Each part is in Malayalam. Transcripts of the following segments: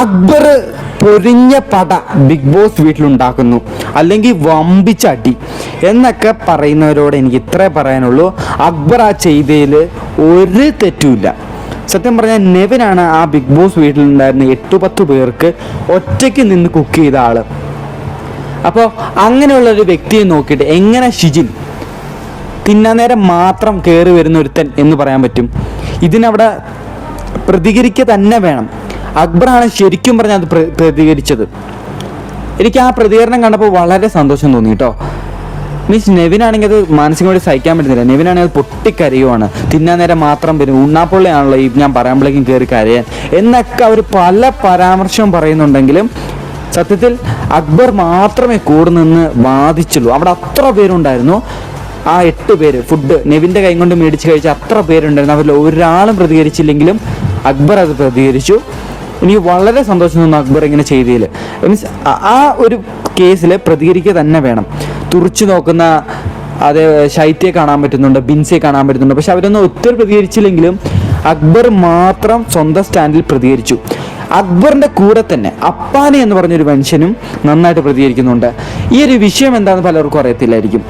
അക്ബർ പൊരിഞ്ഞ പട ബിഗ് ബോസ് വീട്ടിലുണ്ടാക്കുന്നു. അല്ലെങ്കിൽ വമ്പിച്ചടി എന്നൊക്കെ പറയുന്നവരോട് എനിക്ക് ഇത്രേ പറയാനുള്ളൂ. അക്ബർ ആ ചെയ്തതിൽ ഒരു തെറ്റുമില്ല. സത്യം പറഞ്ഞാൽ നെവിനാണ് ആ ബിഗ് ബോസ് വീട്ടിലുണ്ടായിരുന്ന എട്ട് പത്ത് പേർക്ക് ഒറ്റയ്ക്ക് നിന്ന് കുക്ക് ചെയ്ത ആൾ. അപ്പോൾ അങ്ങനെയുള്ള ഒരു വ്യക്തിയെ നോക്കിയിട്ട് എങ്ങനെ ഷിജിൻ തിന്നാൻ നേരം മാത്രം കയറി വരുന്ന ഒരുത്തൻ എന്ന് പറയാൻ പറ്റും? ഇതിനവിടെ പ്രതികരിക്കുക തന്നെ വേണം. അക്ബറാണ് ശരിക്കും പറഞ്ഞാൽ അത് പ്രതികരിച്ചത്. എനിക്ക് ആ പ്രതികരണം കണ്ടപ്പോൾ വളരെ സന്തോഷം തോന്നി കേട്ടോ മീൻസ് നെവിനാണെങ്കിൽ അത് മാനസികമായിട്ട് സഹിക്കാൻ പറ്റുന്നില്ല. നെവിനാണെങ്കിൽ അത് പൊട്ടിക്കരയുവാണ്. തിന്നാൻ നേരം മാത്രം വരും ഉണ്ണാപ്പുള്ളിയാണല്ലോ ഈ ഞാൻ പറയുമ്പോഴേക്കും കയറി കരയാൻ. എന്നൊക്കെ അവർ പല പരാമർശം പറയുന്നുണ്ടെങ്കിലും സത്യത്തിൽ അക്ബർ മാത്രമേ കൂടെ നിന്ന് വാദിച്ചുള്ളൂ. അവിടെ അത്ര പേരുണ്ടായിരുന്നു. ആ എട്ട് പേര് ഫുഡ് നെവിന്റെ കൈ കൊണ്ട് മേടിച്ച് കഴിച്ച അത്ര പേരുണ്ടായിരുന്നു. അവരിൽ ഒരാളും പ്രതികരിച്ചില്ലെങ്കിലും അക്ബർ അത് പ്രതികരിച്ചു. എനിക്ക് വളരെ സന്തോഷം തോന്നുന്നു അക്ബർ ഇങ്ങനെ ചെയ്തതിൽ മീൻസ് ആ ഒരു കേസിൽ പ്രതികരിക്കുക തന്നെ വേണം. തുറച്ചു നോക്കുന്ന അതേ ശൈത്യയെ കാണാൻ പറ്റുന്നുണ്ട് ബിൻസിയെ കാണാൻ പറ്റുന്നുണ്ട്. പക്ഷെ അവരൊന്നും ഒത്തിരി പ്രതികരിച്ചില്ലെങ്കിലും അക്ബർ മാത്രം സ്വന്തം സ്റ്റാൻഡിൽ പ്രതികരിച്ചു. അക്ബറിന്റെ കൂടെ തന്നെ അപ്പാനെ എന്ന് പറഞ്ഞൊരു മനുഷ്യനും നന്നായിട്ട് പ്രതികരിക്കുന്നുണ്ട്. ഈ ഒരു വിഷയം എന്താണെന്ന് പലർക്കും അറിയത്തില്ലായിരിക്കും.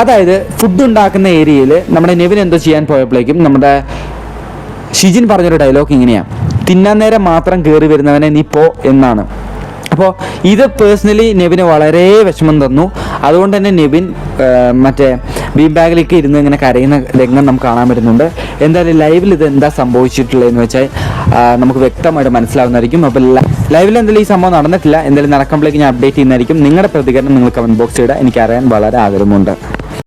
അതായത് ഫുഡ് ഉണ്ടാക്കുന്ന ഏരിയയിൽ നമ്മുടെ നെവിൻ എന്തോ ചെയ്യാൻ പോയപ്പോഴേക്കും നമ്മുടെ ഷിജിൻ പറഞ്ഞൊരു ഡയലോഗ് ഇങ്ങനെയാണ് തിന്നാൻ നേരം മാത്രം കയറി വരുന്നവനെ നീ പോ എന്നാണ്. അപ്പോൾ ഇത് പേഴ്സണലി നെവിന് വളരെ വിഷമം തന്നു. അതുകൊണ്ട് തന്നെ നെവിൻ മറ്റേ ബീം ബാഗിലേക്ക് ഇരുന്ന് ഇങ്ങനെ കരയുന്ന രംഗം നമുക്ക് കാണാൻ പറ്റുന്നുണ്ട്. എന്തായാലും ലൈവിൽ ഇത് എന്താ സംഭവിച്ചിട്ടുള്ളതെന്ന് വെച്ചാൽ നമുക്ക് വ്യക്തമായിട്ട് മനസ്സിലാവുന്നതായിരിക്കും. അപ്പോൾ ലൈവിൽ എന്തായാലും ഈ സംഭവം നടന്നിട്ടില്ല. എന്തായാലും നടക്കുമ്പോഴേക്ക് ഞാൻ അപ്ഡേറ്റ് ചെയ്യുന്നതായിരിക്കും. നിങ്ങളുടെ പ്രതികരണം നിങ്ങൾ കമന്റ് ബോക്സിൽ ഇടുക. എനിക്ക് അറിയാൻ വളരെ ആഗ്രഹമുണ്ട്.